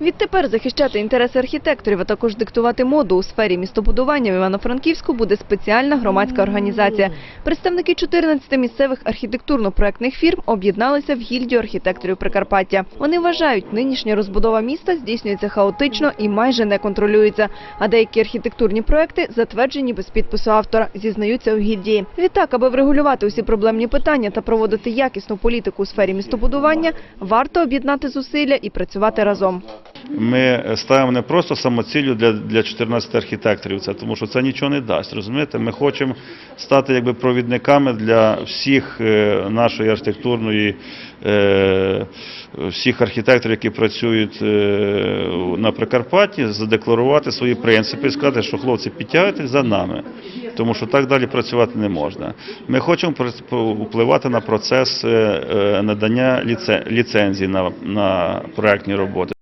Відтепер захищати інтереси архітекторів, а також диктувати моду у сфері містобудування в Івано-Франківську буде спеціальна громадська організація. Представники 14 місцевих архітектурно-проектних фірм об'єдналися в гільдію архітекторів Прикарпаття. Вони вважають, нинішня розбудова міста здійснюється хаотично і майже не контролюється. А деякі архітектурні проекти затверджені без підпису автора, зізнаються у гільдії. Відтак, аби врегулювати усі проблемні питання та проводити якісну політику у сфері містобудування, варто об'єднати зусилля і працювати разом. Ми ставимо не просто самоціллю для, для 14 архітекторів, це тому що це нічого не дасть. Розумієте, ми хочемо стати якби провідниками для всіх е, нашої архітектурної, е, всіх архітекторів, які працюють е, на Прикарпатті, задекларувати свої принципи і сказати, що хлопці підтягуйтесь за нами, тому що так далі працювати не можна. Ми хочемо впливати на процес надання ліце- ліцензій на, на проектні роботи.